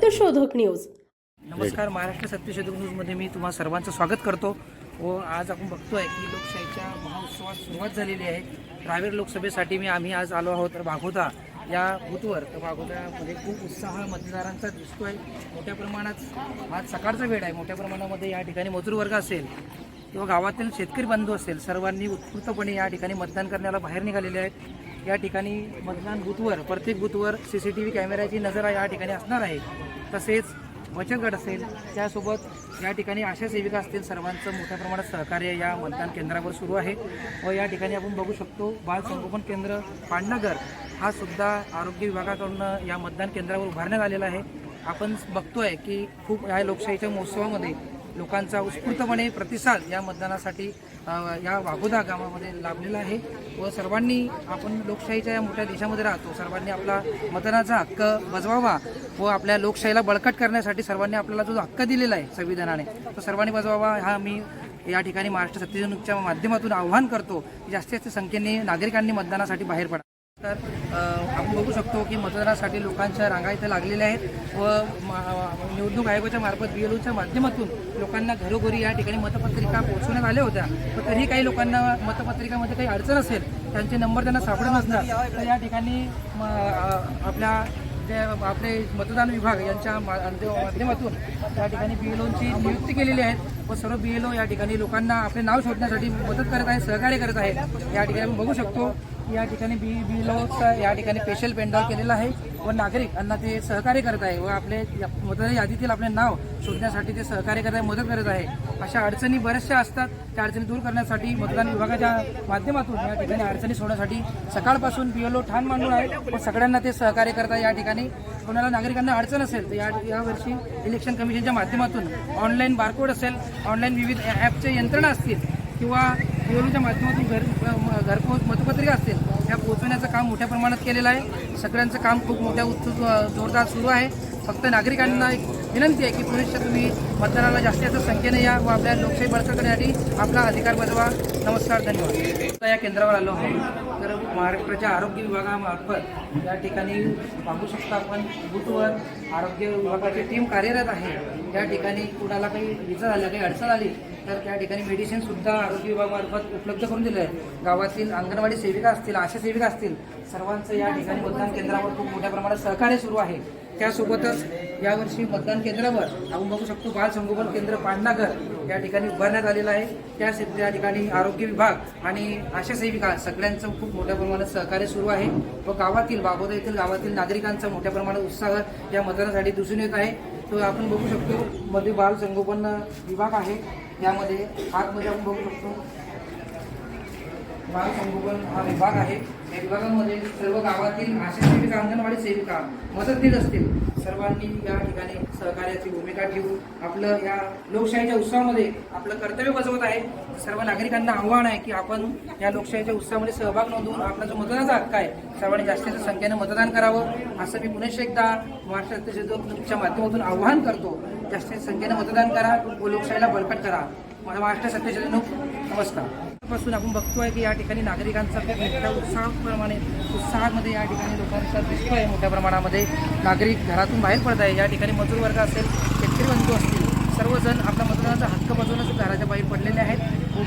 सत्यशोधक न्यूज. नमस्कार महाराष्ट्र सत्यशोधक न्यूजमध्ये मी तुम्हा सर्वांचं स्वागत करतो. व आज आपण बघतोय की लोकशाहीच्या महोत्सवात सुरुवात झालेली आहे. रावेर लोकसभेसाठी मी आम्ही आज आलो आहोत. तर वाघोदा या बूथवर तर वाघोद्यामध्ये खूप उत्साह मतदारांचा दिसतोय. मोठ्या प्रमाणात आज सकाळचा वेळ आहे. मोठ्या प्रमाणामध्ये या ठिकाणी मजूर वर्ग असेल किंवा गावातील शेतकरी बंधू असेल सर्वांनी उत्स्फूर्तपणे या ठिकाणी मतदान करण्याला बाहेर निघालेले आहेत. या ठिकाणी मतदान बूथवर प्रत्येक बूथवर सी सी टी व्ही कॅमेऱ्याची नजर या ठिकाणी असणार आहे. तसेच बचत गट असेल त्यासोबत या ठिकाणी आशा सेविका असतील सर्वांचं मोठ्या प्रमाणात सहकार्य या मतदान केंद्रावर सुरू आहे व या ठिकाणी आपण बघू शकतो बाल संगोपन केंद्र पांडनगर हा सुद्धा आरोग्य विभागाकडून या मतदान केंद्रावर उभारण्यात आलेला आहे. आपण बघतोय की खूप या लोकशाहीच्या महोत्सवामध्ये लोकांचा उत्स्फूर्तपणे प्रतिसाद या मतदानासाठी या वाघोदा गावामध्ये लाभलेला आहे व सर्वांनी आपण लोकशाहीच्या या मोठ्या देशामध्ये राहतो. सर्वांनी आपला मतदानाचा हक्क बजवावा व आपल्या लोकशाहीला बळकट करण्यासाठी सर्वांनी आपल्याला जो हक्क दिलेला आहे संविधानाने तो सर्वांनी बजवावा. हा मी या ठिकाणी महाराष्ट्र सत्तेजनच्या माध्यमातून आव्हान करतो की जास्तीत जास्त संख्येने नागरिकांनी मतदानासाठी बाहेर पडा तर आपण बघू शकतो की मतदानासाठी लोकांच्या रांगा इथं लागलेल्या आहेत व निवडणूक आयोगाच्या मार्फत बी एल ओच्या माध्यमातून लोकांना घरोघरी या ठिकाणी मतपत्रिका पोहोचवण्यात आल्या होत्या. पण तरीही काही लोकांना मतपत्रिकामध्ये काही अडचण असेल त्यांचे नंबर त्यांना सापडत नसणार तर या ठिकाणी म- आपल्या आपले मतदान विभाग यांच्या मा- माध्यमातून या ठिकाणी बी एल ओची नियुक्ती केलेली आहे व सर्व बी एल ओ या ठिकाणी लोकांना आपले नाव शोधण्यासाठी मदत करत आहे सहकार्य करत आहे या ठिकाणी आपण बघू शकतो या ठिकाणी बी बी एल ओचा या ठिकाणी स्पेशल पेंडॉल केलेला आहे व नागरिक यांना ते सहकार्य करत आहे व आपले मतदार यादीतील आपले नाव शोधण्यासाठी ते सहकार्य करत आहे मदत करत आहे. अशा अडचणी बऱ्याचशा असतात. त्या अडचणी दूर करण्यासाठी मतदान विभागाच्या माध्यमातून या ठिकाणी अडचणी सोडण्यासाठी सकाळपासून बी एल ओ ठाण मांडून आहे व सगळ्यांना ते सहकार्य करत आहे या ठिकाणी. कोणाला नागरिकांना अडचण असेल तर या यावर्षी इलेक्शन कमिशनच्या माध्यमातून ऑनलाईन बारकोड असेल ऑनलाईन विविध ॲपचे यंत्रणा असतील किंवा निवडणुकीच्या माध्यमातून घर घरपोच मतपत्रिका असतील त्या पोहोचवण्याचं काम मोठ्या प्रमाणात केलेलं आहे. सगळ्यांचं काम खूप मोठ्या उत्सुक जोरदार सुरू आहे. फक्त नागरिकांना एक विनंती आहे की पुरुषच्या तुम्ही मतदानाला जास्तीत जास्त संख्येने या व आपल्या लोकशाही बळकट करण्यासाठी आपला अधिकार बजवा. नमस्कार धन्यवाद. या केंद्रावर आलो आहे तर महाराष्ट्राच्या आरोग्य विभागामार्फत या ठिकाणी पाहू शकता आपण बूथवर आरोग्य विभागाची टीम कार्यरत आहे. त्या ठिकाणी कुणाला काही विचार झाल्या काही अडचण आली तर त्या ठिकाणी मेडिसिनसुद्धा आरोग्य विभागामार्फत उपलब्ध करून दिलं आहे गावातील अंगणवाडी सेविका असतील आशा सेविका असतील सर्वांचं या ठिकाणी मतदान केंद्रावर खूप मोठ्या प्रमाणात सहकार्य सुरू आहे. त्यासोबतच यावर्षी मतदान केंद्रावर आपण बघू शकतो बाल संगोपन केंद्र पांडनागर या ठिकाणी उभारण्यात आलेलं आहे. त्या त्या ठिकाणी आरोग्य विभाग आणि आशा सेविका सगळ्यांचं खूप मोठ्या प्रमाणात सहकार्य सुरू आहे. व गावातील बाबोदा येथील गावातील नागरिकांचा मोठ्या प्रमाणात उत्साह या मतदानासाठी दिसून येत आहे. तो आपण बघू शकतो मध्ये बाल संगोपन विभाग आहे. यामध्ये आतमध्ये आपण बघू शकतो बाल संगोपन हा विभाग आहे. या विभागामध्ये सर्व गावातील आशा सेविका अंगणवाडी सेविका मदतनीस असतील. सर्वांनी या ठिकाणी सहकार्याची भूमिका ठेवून आपलं या लोकशाहीच्या उत्सवामध्ये आपलं कर्तव्य बजावत आहे. सर्व नागरिकांना आव्हान आहे की आपण या लोकशाहीच्या उत्सवामध्ये सहभाग नोंदवून आपला जो मतदानाचा हक्क आहे सर्वांनी जास्तीत जास्त संख्येनं मतदान करावं. असं मी पुन्हा एकदा महाराष्ट्राच्या माध्यमातून आव्हान करतो. जास्तीत संख्येनं मतदान करा व लोकशाहीला बळकट करा. महाराष्ट्र सत्यशोधक नमस्कार. पासून आपण बघतोय की या ठिकाणी नागरिकांचा खूप मोठ्या उत्साहाप्रमाणे उत्साहामध्ये या ठिकाणी लोकांचा दिसतोय. मोठ्या प्रमाणामध्ये नागरिक घरातून बाहेर पडत आहे या ठिकाणी मजूर वर्ग असेल शेतकरी बंधू असतील सर्वजण आपला मतदानाचा हक्क बजवण्यासाठी घराच्या बाहेर पडलेले आहेत व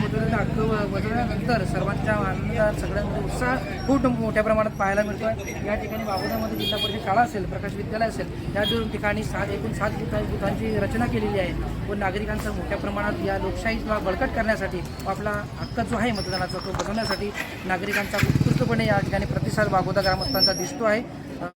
मतदानाचा हक्क सर्वांच्या आनंदात सगळ्यांमध्ये उत्साह खूप मोठ्या प्रमाणात पाहायला मिळतो या ठिकाणी बाबुदामध्ये जिल्हा परिषद शाळा असेल प्रकाश विद्यालय असेल या दोन ठिकाणी सात एकूण सात बुथा बुथांची रचना केलेली आहे. व नागरिकांचा मोठ्या प्रमाणात या लोकशाहीला बळकट करण्यासाठी आपला हक्क जो आहे मतदानाचा तो बसवण्यासाठी नागरिकांचा उत्कृष्टपणे या ठिकाणी प्रतिसाद बागोदा ग्रामस्थांचा दिसतो आहे